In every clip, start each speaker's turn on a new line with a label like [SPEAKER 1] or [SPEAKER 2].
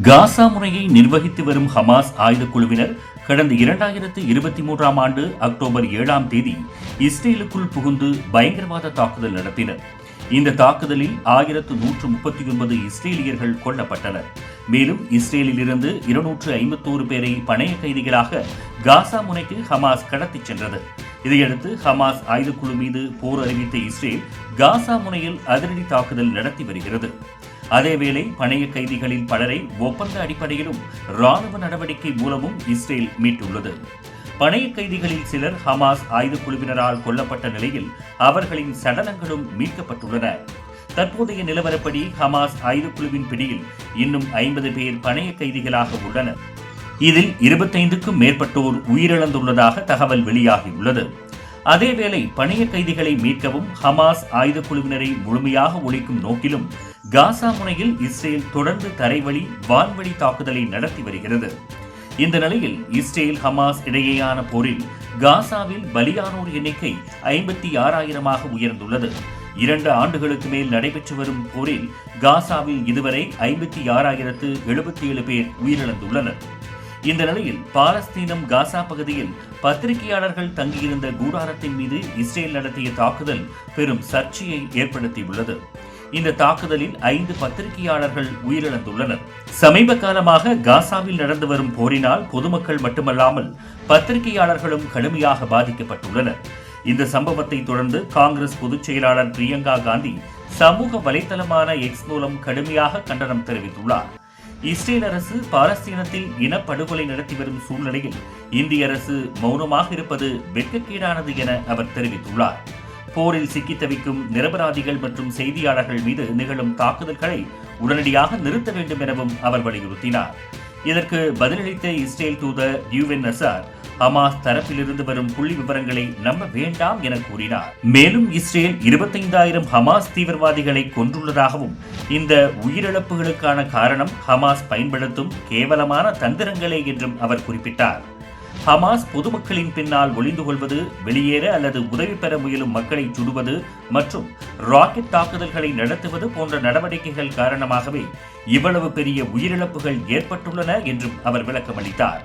[SPEAKER 1] காசா முறையை நிர்வகித்து வரும் ஹமாஸ் ஆயுத குழுவினர் கடந்த இரண்டாயிரத்து இருபத்தி மூன்றாம் ஆண்டு அக்டோபர் ஏழாம் தேதி இஸ்ரேலுக்குள் புகுந்து பயங்கரவாத தாக்குதல் நடத்தினர். இந்த தாக்குதலில் ஆயிரத்து நூற்று முப்பத்தி ஒன்பது இஸ்ரேலியர்கள் கொல்லப்பட்டனர். மேலும் இஸ்ரேலில் இருந்து இருநூற்று ஐம்பத்தோரு பேரை பணைய கைதிகளாக காசா முனைக்கு ஹமாஸ் கடத்திச் சென்றது. இதையடுத்து ஹமாஸ் ஆயுதக்குழு மீது போர் அறிவித்த இஸ்ரேல் காசா முனையில் அதிரடி தாக்குதல் நடத்தி வருகிறது. அதேவேளை பணைய கைதிகளில் பலரை ஒப்பந்த அடிப்படையிலும் ராணுவ நடவடிக்கை மூலமும் இஸ்ரேல் மீட்டுள்ளது. பணைய கைதிகளில் சிலர் ஹமாஸ் ஆயுதக் குழுவினரால் கொல்லப்பட்ட நிலையில் அவர்களின் சடலங்களும் மீட்கப்பட்டுள்ளன. தற்போதைய நிலவரப்படி ஹமாஸ் ஆயுதக் குழுவின் பிடியில் இன்னும் ஐம்பது பேர் பணைய கைதிகளாக உள்ளனர். இதில் இருபத்தைந்துக்கும் மேற்பட்டோர் உயிரிழந்துள்ளதாக தகவல் வெளியாகியுள்ளது. அதேவேளை பணைய கைதிகளை மீட்கவும் ஹமாஸ் ஆயுதக்குழுவினரை முழுமையாக ஒழிக்கும் நோக்கிலும் காசா முனையில் இஸ்ரேல் தொடர்ந்து தரைவழி வான்வழி தாக்குதலை நடத்தி வருகிறது. இந்த நிலையில் இஸ்ரேல் ஹமாஸ் இடையேயான போரில் காசாவில் பலியானோர் எண்ணிக்கை ஐம்பத்தி ஆறாயிரமாக உயர்ந்துள்ளது. இரண்டு ஆண்டுகளுக்கு மேல் நடைபெற்று வரும் போரில் காசாவில் இதுவரை ஐம்பத்தி ஆறாயிரத்து எழுபத்தி ஏழு பேர் உயிரிழந்துள்ளனர். இந்த நிலையில் பாலஸ்தீனம் காசா பகுதியில் பத்திரிகையாளர்கள் தங்கியிருந்த கூடாரத்தின் மீது இஸ்ரேல் நடத்திய தாக்குதல் பெரும் சர்ச்சையை ஏற்படுத்தியுள்ளது. இந்த தாக்குதலில் ஐந்து பத்திரிகையாளர்கள் உயிரிழந்துள்ளனர். சமீப காலமாக காசாவில் நடந்து வரும் போரினால் பொதுமக்கள் மட்டுமல்லாமல் பத்திரிகையாளர்களும் கடுமையாக பாதிக்கப்பட்டுள்ளனர். இந்த சம்பவத்தை தொடர்ந்து காங்கிரஸ் பொதுச் செயலாளர் பிரியங்கா காந்தி சமூக வலைதளமான எக்ஸ் மூலம் கடுமையாக கண்டனம் தெரிவித்துள்ளார். இஸ்ரேல் அரசு பாலஸ்தீனத்தில் இனப்படுகொலை நடத்தி வரும் சூழ்நிலையில் இந்திய அரசு மௌனமாக இருப்பது வெட்கக்கேடானது என அவர் தெரிவித்துள்ளார். போரில் சிக்கி தவிக்கும் நிரபராதிகள் மற்றும் செய்தியாளர்கள் மீது நிகழும் தாக்குதல்களை உடனடியாக நிறுத்த வேண்டும் எனவும் அவர் வலியுறுத்தினார். இதற்கு பதிலளித்த இஸ்ரேல் தூதர் யூவென் நசார் ஹமாஸ் தரப்பிலிருந்து வரும் புள்ளி விவரங்களை நம்ப வேண்டாம் என கூறினார். மேலும் இஸ்ரேல் இருபத்தைந்தாயிரம் ஹமாஸ் தீவிரவாதிகளை கொன்றுள்ளதாகவும் இந்த உயிரிழப்புகளுக்கான காரணம் ஹமாஸ் பயன்படுத்தும் கேவலமான தந்திரங்களே என்றும் அவர் குறிப்பிட்டார். ஹமாஸ் பொதுமக்களின் பின்னால் ஒளிந்து கொள்வது வெளியேற அல்லது உதவி பெற முயலும் மக்களை சுடுவது மற்றும் ராக்கெட் தாக்குதல்களை நடத்துவது போன்ற நடவடிக்கைகள் காரணமாகவே இவ்வளவு பெரிய உயிரிழப்புகள் ஏற்பட்டுள்ளன என்றும் அவர் விளக்கமளித்தார்.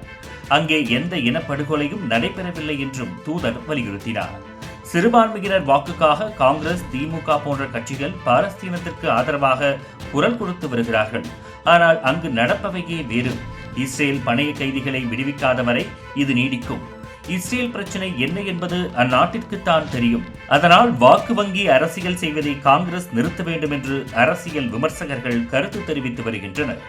[SPEAKER 1] அங்கே எந்த இனப்படுகொலையும் நடைபெறவில்லை என்றும் தூதர் வலியுறுத்தினார். சிறுபான்மையினர் வாக்குக்காக காங்கிரஸ் திமுக போன்ற கட்சிகள் பாலஸ்தீனத்திற்கு ஆதரவாக குரல் கொடுத்து வருகிறார்கள். ஆனால் அங்கு நடப்பவையே வேறு. இஸ்ரேல் பணைய கைதிகளை விடுவிக்காத வரை இது நீடிக்கும். இஸ்ரேல் பிரச்சனை என்ன என்பது அந்நாட்டிற்கு தான் தெரியும். அதனால் வாக்கு வங்கி அரசியல் செய்வதை காங்கிரஸ் நிறுத்த வேண்டும் என்று அரசியல் விமர்சகர்கள் கருத்து தெரிவித்து வருகின்றனர்.